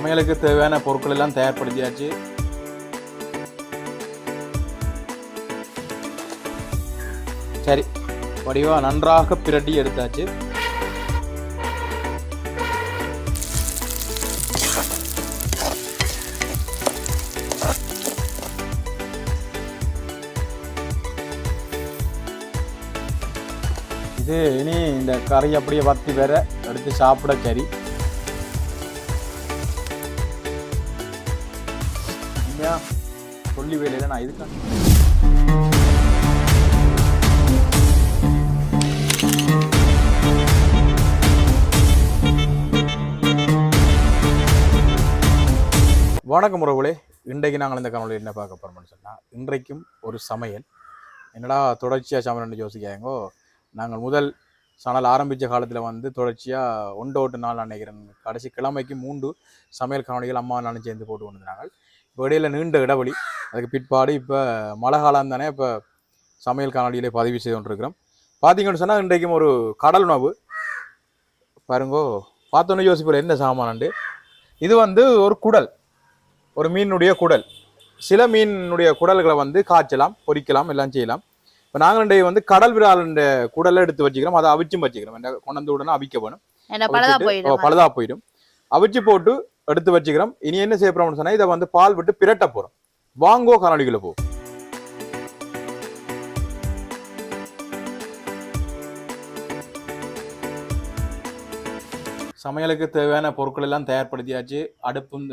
சமையலுக்கு தேவையான பொருட்கள் எல்லாம் தயார்படுத்தியாச்சு. சரி வடிவா நன்றாக பிரட்டி எடுத்தாச்சு. இது இனி இந்த கறி அப்படியே வத்தி வேற எடுத்து சாப்பிட சரி. சொல்லி வேலையில நான் இதுக்காக வணக்கம் உறவுகளே. இன்றைக்கு நாங்கள் இந்த காணொலியில் என்ன பார்க்க போகிறோம்னு சொன்னால் இன்றைக்கும் ஒரு சமையல். என்னடா தொடர்ச்சியாக சமையல்னு யோசிக்காங்கோ நாங்கள் முதல் சணல் ஆரம்பித்த காலத்தில் வந்து தொடர்ச்சியாக ஒன்றோட்டு நாள் நினைக்கிறேன் கடைசி கிழமைக்கு மூன்று சமையல் காணொலிகள் அம்மா நானும் சேர்ந்து போட்டு கொண்டிருந்தாங்க இப்போ இடையில நீண்ட இடைவெளி. அதுக்கு பிற்பாடு இப்போ மழை காலம் தானே இப்போ சமையல் காணொலியிலே பதிவு செய்து கொண்டிருக்கிறோம். பார்த்தீங்கன்னு சொன்னால் இன்றைக்கும் ஒரு கடல் உணவு. பாருங்கோ பார்த்தோன்னே யோசிப்பில் என்ன சாமானண்டு? இது வந்து ஒரு குடல். ஒரு மீனுடைய குடல். சில மீனுடைய குடல்களை வந்து காய்ச்சலாம் பொரிக்கலாம் எல்லாம் செய்யலாம். இப்போ நாங்கள் இன்றைய வந்து கடல் விராலுடைய குடலை எடுத்து வச்சுக்கிறோம். அதை அவிச்சும் வச்சுக்கிறோம். என்ன கொண்டு உடனே அவிக்க வேணும். பழுதா போயிடும். அவிச்சு போட்டு எடுத்து வச்சுக்கிறோம். இனி என்ன செய்ய போறோம்னு சொன்னா இதை வந்து பால் விட்டு பிரட்ட போறோம். வாங்கோ காணொலிகளை போ. சமையலுக்கு தேவையான பொருட்கள் எல்லாம் தயார்படுத்தியாச்சு. அடுப்பும்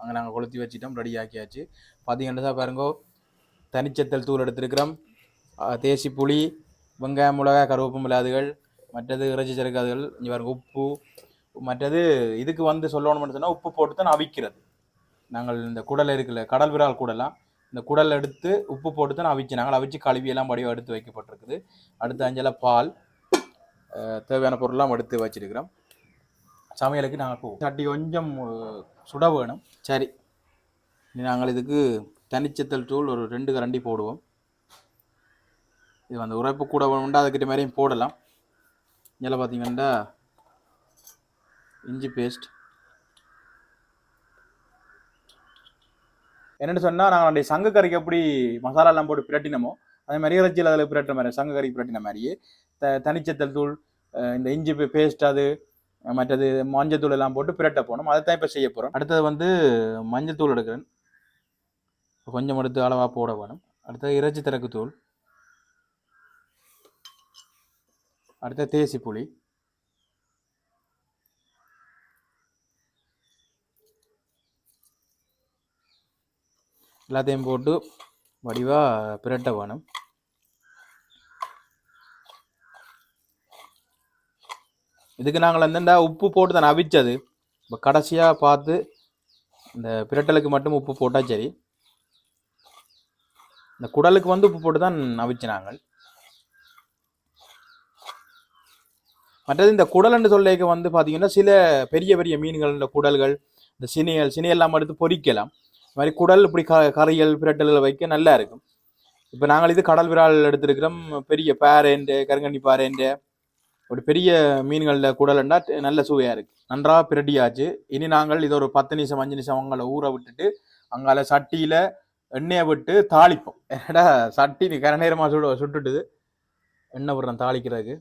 அங்கே நாங்கள் கொளுத்தி வச்சுட்டோம் ரெடி ஆக்கியாச்சு. பார்த்தீங்கன்னா பாருங்கோ தனிச்சத்தல் தூள் எடுத்திருக்கிறோம். தேசி புளி வெங்காயம் மிளகாய் கருவேப்பம் மிளகாதுகள் மற்றது இறைச்சி சரக்காதுகள் இங்கே பாருங்க உப்பு மற்றது இதுக்கு வந்து சொல்லணும்னு சொன்னால் உப்பு போட்டு தான் அவிக்கிறது. நாங்கள் இந்த குடல் இருக்குல்ல கடல் விரால் குடலாம். இந்த குடல் எடுத்து உப்பு போட்டு தான் அவிச்சு நாங்கள் அவிச்சு கழுவி எல்லாம் படிவம் எடுத்து வைக்கப்பட்டிருக்குது. அடுத்து அஞ்சல பால் தேவையான பொருள்லாம் எடுத்து வச்சிருக்கிறோம். சமையலுக்கு நாங்கள் போவோம் சட்டி கொஞ்சம் சுட வேணும். சரி. நாங்கள் இதுக்கு தனிச்சத்தல் தூள் ஒரு ரெண்டு கரண்டி போடுவோம். இது வந்து உரைப்பு கூட வேணும்டா அதுக்கிட்ட மாதிரியும் போடலாம். இதில் பார்த்தீங்கன்னா இஞ்சி பேஸ்ட் என்னென்னு சொன்னால் நாங்கள் அந்த சங்க கறிக்கு எப்படி மசாலா எல்லாம் போட்டு பிரட்டினமோ அதே மாதிரி இறைச்சியில் அதில் பிரட்டுற மாதிரி சங்கு கறிக்கு பிரட்டின மாதிரியே த தனிச்சத்தல் தூள் இந்த இஞ்சி பேஸ்ட் அது மற்றது மஞ்சத்தூள் எல்லாம் போட்டு பிரட்ட போனோம். அதை தான் இப்போ செய்ய போகிறோம் அடுத்தது வந்து மஞ்சத்தூள் எடுக்கிறேன். கொஞ்சம் எடுத்து அளவாக போட வேணும். அடுத்தது இறைச்சி திறக்கு தூள். அடுத்த தேசி புளி எல்லாத்தையும் போட்டு வடிவாக பிரட்ட வேணும். இதுக்கு நாங்கள் வந்து உப்பு போட்டு தான் அவிச்சது. இப்போ கடைசியாக பார்த்து இந்த பிரட்டலுக்கு மட்டும் உப்பு போட்டால் சரி. இந்த குடலுக்கு வந்து உப்பு போட்டு தான் அவிச்சு நாங்கள் மற்றது இந்த குடல்னு சொல்லிக்க வந்து பார்த்தீங்கன்னா சில பெரிய பெரிய மீன்கள் இந்த குடல்கள் இந்த சினியல் சினியெல்லாம் எடுத்து பொரிக்கலாம் இது மாதிரி குடல் இப்படி க கறிகள் பிரட்டலில் வைக்க நல்லா இருக்கும். இப்போ நாங்கள் இது கடல் விரால் எடுத்திருக்கிறோம். பெரிய பேரேண்டு கருங்கண்ணி பாரேண்டு ஒரு பெரிய மீன்களில் குடல்னா நல்ல சுவையாக இருக்குது நன்றாக பிரட்டியாச்சு. இனி நாங்கள் இது ஒரு பத்து நிமிஷம் அஞ்சு நிமிஷம் அவங்கள ஊற விட்டுட்டு அங்கால சட்டியில் எண்ணெயை விட்டு தாளிப்போம். ஏடா சட்டி நீ கர நேரமாக சுட சுட்டுட்டுது. எண்ணெய் விடுறேன் தாளிக்கிறதுக்கு.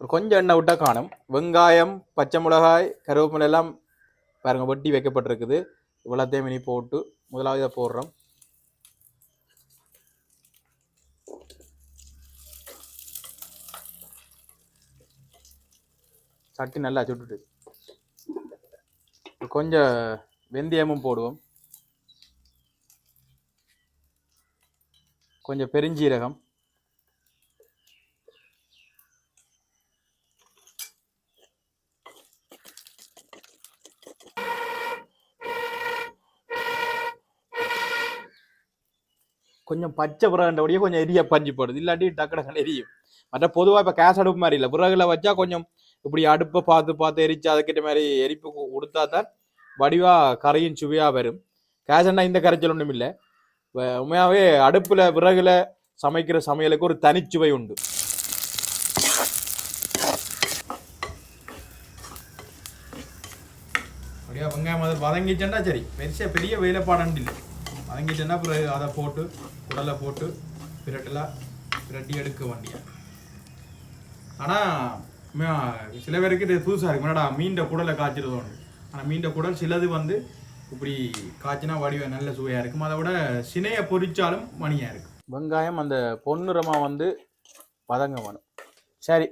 ஒரு கொஞ்சம் எண்ணெய் விட்டால் காணும். வெங்காயம் பச்சை மிளகாய் கருவேப்பிலை எல்லாம் பாருங்க வட்டி வைக்கப்பட்டிருக்குது. இவ்வளோத்தையும் இனி போட்டு முதலாவது இதை போடுறோம். சட்டி நல்லா சுட்டுட்டு. கொஞ்சம் வெந்தயமும் போடுவோம். கொஞ்சம் பெருஞ்சீரகம். கொஞ்சம் பச்சை விறகுண்டபடியே கொஞ்சம் எரிய பஞ்சு போடுது. இல்லாட்டி டக்குனு எரியும். மற்ற பொதுவாக இப்போ கேஸ் அடுப்பு மாதிரி இல்லை. விறகுல வச்சா கொஞ்சம் இப்படி அடுப்பை பார்த்து பார்த்து எரிச்சு அதுக்கிட்ட மாதிரி எரிப்பு கொடுத்தா தான் வடிவாக கரையும் சுவையாக வரும். கேசன்னா இந்த கரைச்சல் ஒன்றும் இல்லை. உண்மையாகவே அடுப்பில் விறகுல சமைக்கிற சமையலுக்கு ஒரு தனிச்சுவை உண்டு. அப்படியே வெங்காயம் அதில் வதங்கிச்சேன்னா சரி. பெருசாக பெரிய வேலைப்பாடு இல்லை. வதங்கிச்சேன்னா பிறகு அதை போட்டு குடலை போட்டு பிரட்டலாம் பிரட்டி எடுக்க வேண்டியது ஆனால் சில பேருக்கு இது புதுசாக இருக்கு. என்னடா மீண்ட குடலை காய்ச்சிறது ஒன்று ஆனால் மீண்ட குடல் சிலது வந்து இப்படி காய்ச்சினா வடிவ நல்ல சுவையாக இருக்கும். அதை விட சினையை பொரிச்சாலும் மணியாக இருக்கும் வெங்காயம் அந்த பொன்னுரமாக வந்து வதங்க வேணும். சரி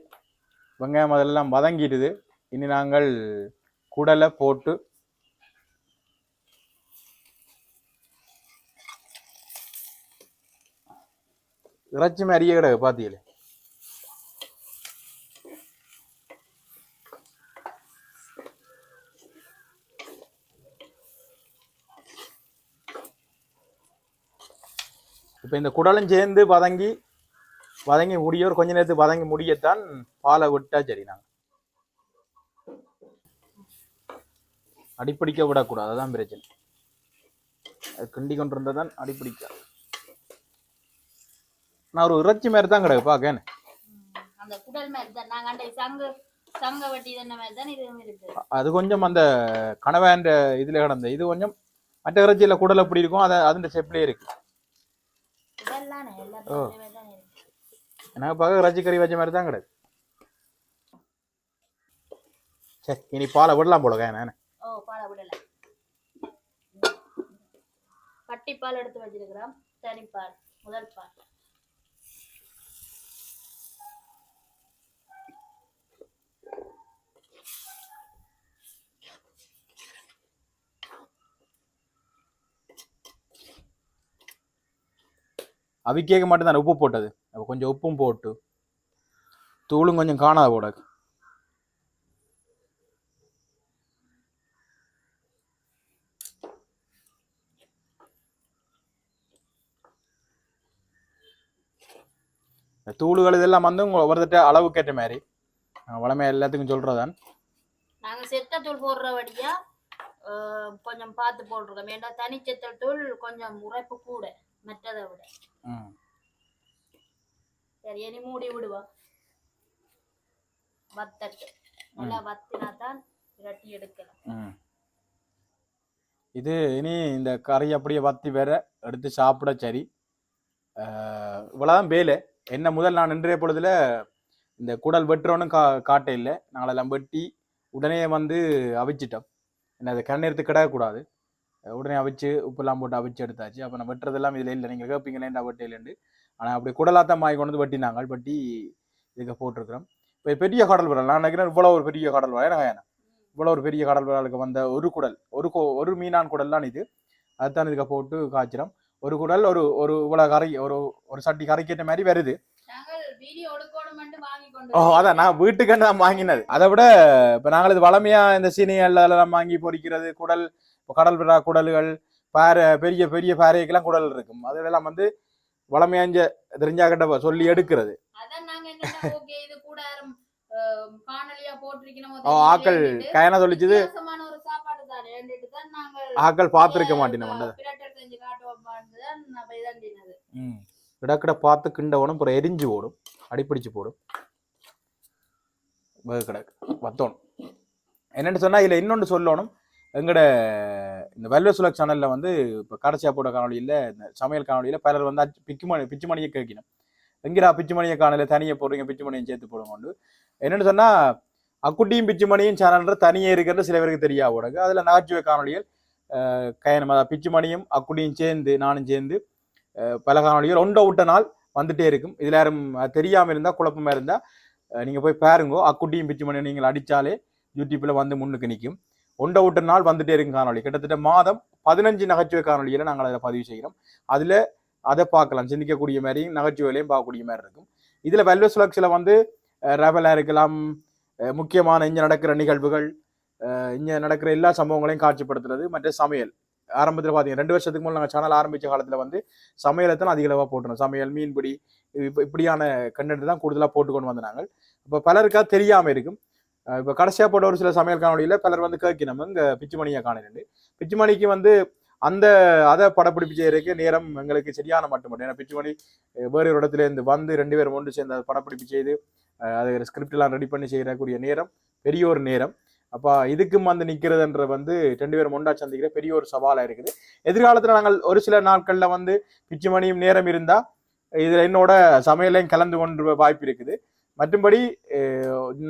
வெங்காயம் அதெல்லாம் வதங்கிடுது இனி நாங்கள் குடலை போட்டு இறைச்சி அரிய கிடக்கு பார்த்தீங்களே இப்போ இந்த குடலும் சேர்ந்து வதங்கி வதங்கி முடியோர் கொஞ்ச நேரத்துக்கு வதங்கி முடியத்தான் பாலை விட்டா சரி நாங்கள் அடிப்பிடிக்க விடக்கூடாது. அதான் பிரச்சனை. கிண்டி கொண்டு இருந்தால் தான் அடிப்பிடிக்க நான் ஒரு இறைச்சி மாதிரி தான் கிடக்கு பார்க்கேன் அந்த குடல் மாதிரி தான். நாங்க அந்த சங்கு சங்க வட்டி தான மாதிரி தான் இதுவும் இருக்கு. அது கொஞ்சம் அந்த கனவேன்ற இதில் கிடந்த இது கொஞ்சம் மற்ற இறைச்சியில் குடல் எப்படி இருக்கும் அதை அதுன்ற செப்லேயே இருக்கு. இருக்கு. எனக்கு பார்க்க இறைச்சி கறி வச்ச மாதிரி தான் கிடக்கு. சரி இனி பாலை விடலாம் போல கேன ஓ பாலை விடல. கட்டிப்பால் எடுத்து வச்சிருக்கிறோம். தனிப்பால் முதல் பால். அவிக்கேக்க மட்டும் தான் உப்பு போட்டது. அப்போ கொஞ்சம் உப்பும் போட்டு தூளும் கொஞ்சம் காணாத போட இந்த தூளுகள் இதெல்லாம் வந்து உங்க ஒவ்வொருத்த அளவுக்கேற்ற மாதிரி. நான் வளமையா எல்லாத்துக்கும் சொல்றதான் நாங்க செத்த தூள் போடுற வழியா கொஞ்சம் பார்த்து போட்டிருக்கோம் ஏன்னா தனி செத்த தூள் கொஞ்சம் உரைப்பு கூட மற்றதை விட. சரி இனி மூடி விடுவா. வத்தட்டு. நல்லா வத்தினா தான் இரட்டி எடுக்கலாம். ம். இது இனி இந்த கறி அப்படியே வத்தி வேற எடுத்து சாப்பிட சரி. அஹ், இவ்வளவுதான் வேலை. என்ன முதல் நான் இன்றைய பொழுதுல இந்த குடல் வெட்டுறோன்னு கா காட்ட இல்லை. நாங்களெல்லாம் வெட்டி உடனே வந்து அவிச்சிட்டோம். என்ன அது கண்ணெடுத்து கிடக்கூடாது உடனே அவிச்சு உப்பெல்லாம் போட்டு அவிச்சு எடுத்தாச்சு. அப்போ நான் வெட்டுறதெல்லாம் இதில் இல்லை. நீங்கள் கேட்பீங்களே என்ன வெட்டையிலேருந்து ஆனால் அப்படி குடலாத்தான் மாய் கொண்டு வந்து வெட்டினாங்க. வெட்டி இதுக்கு போட்டிருக்கிறோம். இப்போ பெரிய கடல் விரல். நான் நினைக்கிறேன் இவ்வளோ ஒரு பெரிய கடல் விரல்? எனக்கு இவ்வளோ ஒரு பெரிய கடல் விரலுக்கு வந்த ஒரு குடல் ஒரு கொ ஒரு மீனான் குடல் தான் இது. அதுதான் இதுக்கு போட்டு காய்ச்சிரும் ஒரு குடல் ஒரு ஒரு இவ்வளோ கரை ஒரு ஒரு சட்டி கரைக்கேற்ற மாதிரி வருது. வாங்கி ஓ அதான். நான் வீட்டுக்கு நான் வாங்கினது. அதை விட இப்போ நாங்கள் இது வளமையா இந்த சீனி எல்லாம் வாங்கி பொரிக்கிறது குடல் இப்போ கடல் விழா குடல்கள் பாறை பெரிய பெரிய பாறைக்கெல்லாம் குடல் இருக்கும். அதெல்லாம் வந்து வளமையா இங்க தெரிஞ்சாக்கிட்ட சொல்லி எடுக்கிறது. கூட ஆக்கள் கயனா சொல்லிச்சுது ஆக்கள் பார்த்துருக்க மாட்டேன் கிடக்கிட பார்த்து கிண்டவனும் அப்புறம் எரிஞ்சு ஓடும். அடிப்பிடிச்சு போடும். கிடக்கு வத்தோணும். என்னென்னு சொன்னால் இதில் இன்னொன்று சொல்லணும். எங்கட இந்த வெல்வ சுலக் சேனலில் வந்து இப்போ கடைசியாக போட காணொலியில் இந்த சமையல் காணொலியில் பலர் வந்து அச்சு- பிச்சுமணியை மணி பிச்சு மணியை கேட்கணும் எங்கடா பிச்சுமணியை காணல தனியாக போடுறீங்க பிச்சு சேர்த்து போடுவோம்னு என்னென்னு சொன்னால் அக்குட்டியும் பிச்சு மணியும் சேனல்ன்ற தனியே இருக்கிறது சில பேருக்கு தெரியா உடகு அதில் நகைச்சுவை காணொலிகள் அஹ், கயனம் அதாவது பிச்சு மணியும் அக்குட்டியும் சேர்ந்து நானும் சேர்ந்து பல காணொலிகள் ஒன்றை விட்ட நாள் வந்துட்டே இருக்கும். இதில் யாரும் தெரியாமல் இருந்தால் குழப்பமாக குழப்பமா நீங்கள் போய் பாருங்கோ அக்குட்டியும் பிச்சு மணியும் நீங்கள் அடித்தாலே யூடியூப்பில் வந்து முன்னுக்கு நிற்கும் ஒன்றை விட்ட நாள் வந்துட்டே இருக்கும் காணொலி கிட்டத்தட்ட மாதம் பதினஞ்சு நகைச்சுவை காணொலிகளை நாங்கள் அதில் பதிவு செய்கிறோம். அதுல அதை பார்க்கலாம். சிந்திக்கக்கூடிய மாதிரியும் நகைச்சுவையிலையும் பார்க்கக்கூடிய மாதிரி இருக்கும். இதுல வெல்வ சுலக்ஸில் வந்து ரவலா இருக்கலாம் முக்கியமான இங்க நடக்கிற நிகழ்வுகள் இங்கே இங்க நடக்கிற எல்லா சம்பவங்களையும் காட்சிப்படுத்துறது மற்ற சமையல். ஆரம்பத்தில் பார்த்தீங்கன்னா ரெண்டு வருஷத்துக்கு முன்னாடி நாங்கள் சேனல் ஆரம்பித்த காலத்தில் வந்து சமையலை தான் அதிக அளவாக போட்டுருந்தோம். சமையல் மீன்பிடி இப்போ இப்படியான கண்டென்ட் தான் கூடுதலாக போட்டு கொண்டு வந்தாங்க இப்போ பலருக்காக தெரியாமல் இருக்கும். இப்போ கடைசியாக போட்ட ஒரு சில சமையல் காணொலியில் பலர் வந்து கேட்கணும் இங்கே பிச்சுமணியை காணலண்டு பிச்சுமணிக்கு வந்து அந்த அதை படப்பிடிப்பு செய்யறதுக்கு நேரம் எங்களுக்கு சரியான மட்டும் மட்டும் ஏன்னா பிச்சுமணி வேறு ஒரு இடத்துல இருந்து வந்து ரெண்டு பேரும் ஒன்று சேர்ந்து அதை படப்பிடிப்பு செய்து அதை அது ஸ்கிரிப்ட் எல்லாம் ரெடி பண்ணி செய்யக்கூடிய நேரம் பெரிய ஒரு நேரம். அப்போ இதுக்கும் வந்து நிற்கிறதுன்ற வந்து ரெண்டு பேரும் ஒண்டா சந்திக்கிற பெரிய ஒரு சவாலாக இருக்குது. எதிர்காலத்தில் நாங்கள் ஒரு சில நாட்களில் வந்து பிச்சு மணியும் நேரம் இருந்தால் இதில் என்னோட சமையலையும் கலந்து கொண்டு வாய்ப்பு இருக்குது. மற்றும்படி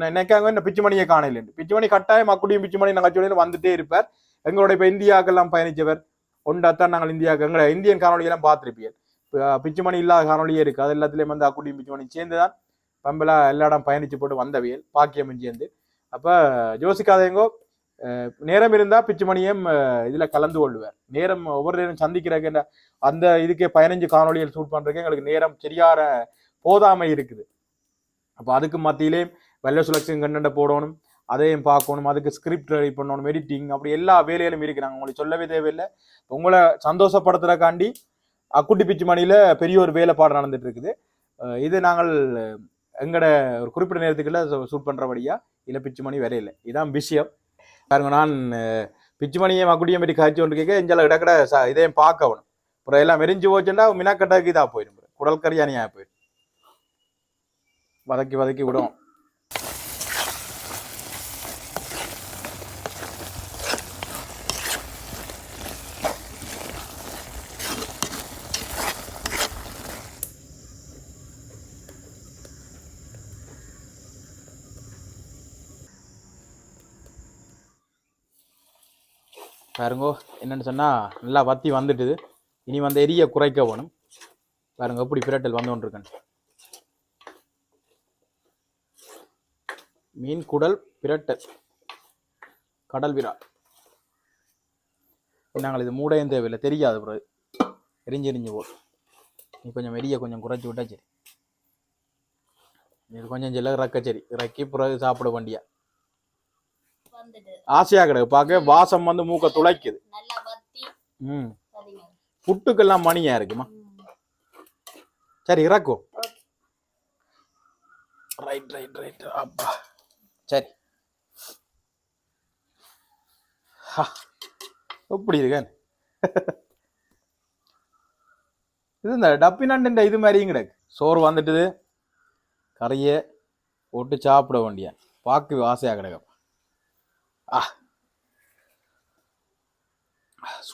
நினைக்காங்க இந்த பிச்சு மணியை காணல பிச்சு மணி கட்டாயம் அக்குடியும் பிச்சு மணி நகைச்சுவையில் வந்துட்டே இருப்பார் எங்களோட இப்போ இந்தியாக்கெல்லாம் பயணிச்சவர் ஒன்றாத்தான் நாங்கள் இந்தியாவுக்கு எங்களை இந்தியன் காணொலியெல்லாம் பார்த்துருப்பீங்க இப்போ பிச்சு மணி இல்லாத காணொலியே இருக்குது அது எல்லாத்துலேயும் வந்து அக்குடியும் பிச்சு மணி சேர்ந்து தான் பம்பலா எல்லா இடம் பயணிச்சு போட்டு வந்தவியல் பாக்கியம் சேர்ந்து அப்போ யோசிக்காதேங்கோ நேரம் இருந்தால் பிச்சு மணியும் இதில் கலந்து கொள்வார் நேரம் ஒவ்வொரு நேரம் சந்திக்கிறக்கு அந்த இதுக்கே பதினஞ்சு காணொலிகள் ஷூட் பண்ணுறதுக்கு எங்களுக்கு நேரம் சரியான போதாமை இருக்குது அப்போ அதுக்கு மத்தியிலே வெள்ள சுலக்ஷன் கண்டென்ட் போடணும் அதையும் பார்க்கணும் அதுக்கு ஸ்கிரிப்ட் ரெடி பண்ணணும் எடிட்டிங் அப்படி எல்லா வேலையிலும் இருக்கிறாங்க. உங்களுக்கு சொல்லவே தேவையில்லை. உங்களை சந்தோஷப்படுத்துறக்காண்டி அக்குட்டி பிச்சு மணியில் பெரிய ஒரு வேலைப்பாடு நடந்துட்டு இருக்குது. இது நாங்கள் எங்கட ஒரு குறிப்பிட்ட நேரத்துக்குள்ள ஷூட் பண்ணுறபடியா இல்லை பிச்சு மணி வரையில. இதான் விஷயம். பாருங்க நான் பிச்சு மணியை மக்குடியை பற்றி காய்ச்சி ஒன்று கேட்க எஞ்சால இடக்கடை ச இதையும் பார்க்கணும் அப்புறம் எல்லாம் மெரிஞ்சு போச்சுன்னா மினாக்கட்டாக்கு இதாக போயிடும். குடல் கரியானியாக போயிடும். வதக்கி வதக்கி விடும். பாருங்கோ என்னென்னு சொன்னால் நல்லா வத்தி வந்துட்டுது. இனி வந்து எரிய குறைக்க வேணும். பாருங்க எப்படி பிரட்டல் வந்து கொண்டிருக்கேன் மீன் குடல் பிரட்டல் கடல் விரா நாங்கள் இது மூடையும் தேவையில்லை. தெரியாது பிறகு எரிஞ்சு எரிஞ்சு போடும் நீ கொஞ்சம் எரிய கொஞ்சம் குறைச்சி விட்டா சரி. இது கொஞ்சம் சில இறக்க சரி. இறக்கி பிறகு சாப்பிட வண்டியா? ஆசையா கிடக்கு. பார்க்க வாசம் வந்து மூக்க துளைக்குது. ம். புட்டுக்கெல்லாம் மணியா இருக்குமா. சரி இறக்கும். Right right right. அப்பா. சரி. ஹா, எப்படி இருக்கேன்? இது இந்த டப்பினண்ட இது மாதிரியும் கிடக்கு. சோறு வந்துட்டுது. கறியை போட்டு சாப்பிட வேண்டிய பார்க்க ஆசையாக கிடக்கு. ஆ.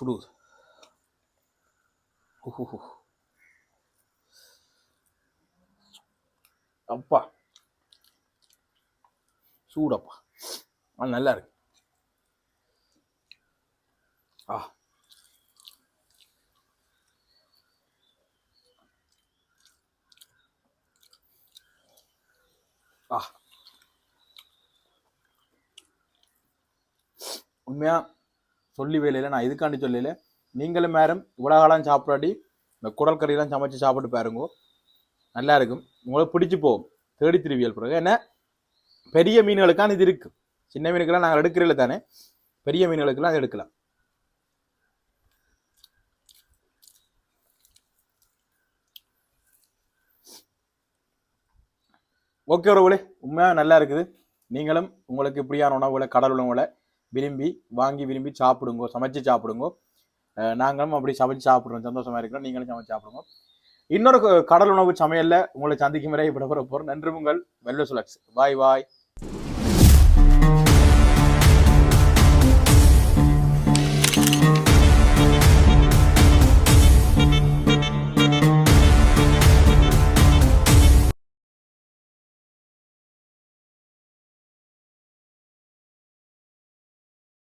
சுடுது அப்பா. சூடப்பா. ஆ நல்லா இருக்கு ஆ. ஆ. உண்மையா சொல்லி வேலையில் நான் இதுக்காண்டி சொல்லல? நீங்களும் மேரம் இவ்வளோ காலம் சாப்பிடாட்டி இந்த குடல் கறியெல்லாம் சமைச்சு சாப்பிட்டு பாருங்க. நல்லா இருக்கும் உங்களுக்கு பிடிச்சு போகும். தேடி திருவியல் பிறகு. என்ன? பெரிய மீன்களுக்கான இது இருக்கு. சின்ன மீனுக்கெல்லாம் நாங்கள் எடுக்கிறதில்ல தானே? பெரிய மீன்களுக்கெல்லாம் அது எடுக்கலாம். ஓகே உறவுகளே உண்மையாக நல்லா இருக்குது. நீங்களும் உங்களுக்கு இப்படியான உணவுகளை கடல் உணவுகளை விரும்பி வாங்கி விரும்பி சாப்பிடுங்கோ சமைச்சு சாப்பிடுங்கோ. நாங்களும் அப்படி சமைச்சு சாப்பிடுறோம். சந்தோஷமாக இருக்கிறோம். நீங்களும் சமைச்சு சாப்பிடுங்க. இன்னொரு கடல் உணவு சமையலில் உங்களை சந்திக்கும் வரை விட போற போறோம். நன்றி உங்கள் வெள்ள சுலக்ஸ் பாய் பாய்.